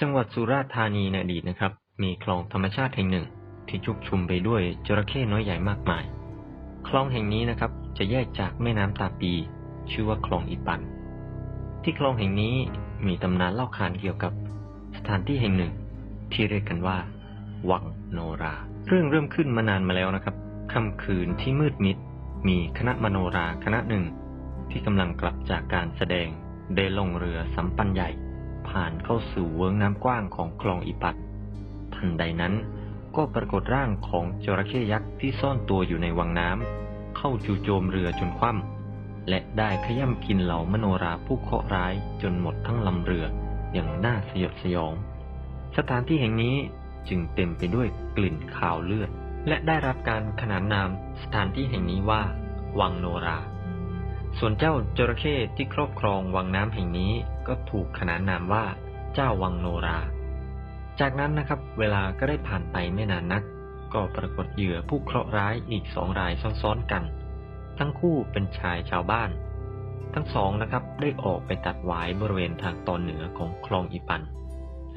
จังหวัดสุราษฎร์ธานีในอดีตนะครับ มีคลองธรรมชาติแห่งหนึ่ง ที่ชุกชุมไปด้วยจระเข้น้อยใหญ่มากมาย คลองแห่งนี้นะครับ จะแยกจากแม่น้ำตาปี ชื่อว่าคลองอีปัน ที่คลองแห่งนี้มีตำนานเล่าขานเกี่ยวกับสถานที่แห่งหนึ่ง ที่เรียกกันว่า วังโนรา เรื่องเริ่มขึ้นมานานมาแล้วนะครับค่ำคืนที่มืดมิด มีคณะมโนราคณะหนึ่ง ที่กำลังกลับจากการแสดงได้ลงเรือสำปันใหญ่ ผ่านเข้าสู่เวิ้งน้ำกว้างของคลองอีปัด ทันใดนั้นก็ปรากฏร่างของจระเข้ยักษ์ที่ซ่อนตัวอยู่ในวังน้ำเข้าจู่โจมเรือจนคว่ำและได้ขย่ำกินเหล่ามโนราผู้เคราะห์ร้ายจนหมดทั้งลำเรืออย่างน่าสยดสยอง สถานที่แห่งนี้จึงเต็มไปด้วยกลิ่นคาวเลือด และได้รับการขนานนามสถานที่แห่งนี้ว่า วังโนรา ส่วนเจ้าจระเข้ที่ครอบครองวังน้ำแห่งนี้ก็ถูกขนานนามว่าเจ้าวังโนรา จากนั้นนะครับเวลาก็ได้ผ่านไปไม่นานนัก ก็ปรากฏเหยื่อผู้เคราะห์ร้ายอีกสองรายซ้อนๆกัน ทั้งคู่เป็นชายชาวบ้าน ทั้งสองนะครับได้ออกไปตัดหวายบริเวณทางตอนเหนือของคลองอีปัน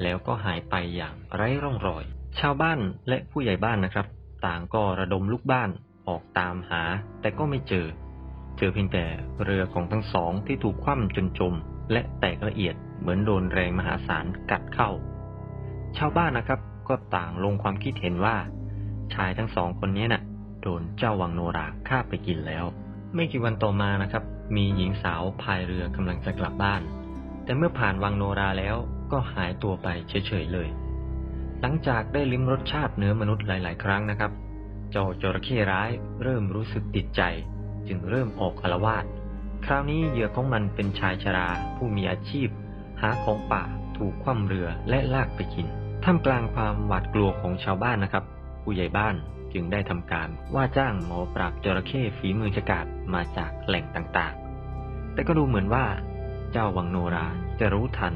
แล้วก็หายไปอย่างไร้ร่องรอย ชาวบ้านและผู้ใหญ่บ้านนะครับ ต่างก็ระดมลูกบ้านออกตามหา แต่ก็ไม่เจอ เจอเพียงแต่เรือของทั้งสองที่ถูกคว่ำจนจม และแตกละเอียดเหมือนโดนแรงมหาศาลกัดเข้า ชาวบ้านนะครับก็ต่างลงความคิดเห็นว่า ชายทั้งสองคนนี้น่ะ โดนเจ้าวังโนราฆ่าไปกินแล้ว ไม่กี่วันต่อมานะครับ มีหญิงสาวพายเรือกำลังจะกลับบ้าน แต่เมื่อผ่านวังโนราแล้วก็หายตัวไปเฉยๆเลย หลังจากได้ลิ้มรสชาติเนื้อมนุษย์หลาย ๆ ครั้งนะครับ เจ้าจระเข้ร้ายเริ่มรู้สึกติดใจ จึงเริ่มออกอาละวาดคราวนี้เหยื่อของมันเป็นชายชรา ผู้มีอาชีพ หาของป่าถูกคว่ำเรือและลากไปกิน ท่ามกลางความหวาดกลัวของชาวบ้านนะครับ ผู้ใหญ่บ้านจึงได้ทำการว่าจ้างหมอปราบจระเข้ฝีมือฉกาจมาจากแหล่งต่างๆ แต่ก็ดูเหมือนว่า เจ้าวังโนราจะรู้ทัน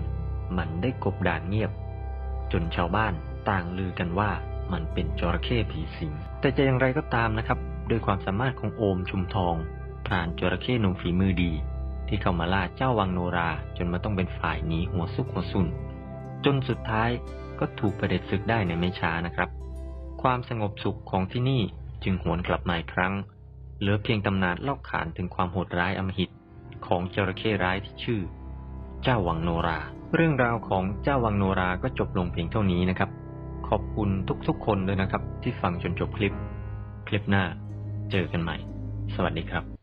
มันได้กบดานเงียบ จนชาวบ้านต่างลือกันว่ามันเป็นจระเข้ผีสิงแต่จะอย่างไรก็ตามนะครับด้วยความสามารถของโอมชุมทองพรานจระเข้หนุ่มฝีมือดี ที่เข้ามาล่าเจ้าวังโนราจนมาต้องเป็นฝ่ายหนีหัวซุกหัวซุนจนสุดท้ายก็ถูกประเด็จศึกได้ในไม่ช้านะครับ ความสงบสุขของที่นี่จึงหวนกลับมาอีกครั้ง เหลือเพียงตำนานเล่าขานถึงความโหดร้ายอำมหิตของจระเข้ร้ายที่ชื่อ เจ้าวังโนรา เรื่องราวของเจ้าวังโนราก็จบลงเพียงเท่านี้นะครับ ขอบคุณทุกๆคนเลยนะครับ ที่ฟังจนจบคลิป คลิปหน้า เจอกันใหม่ สวัสดีครับ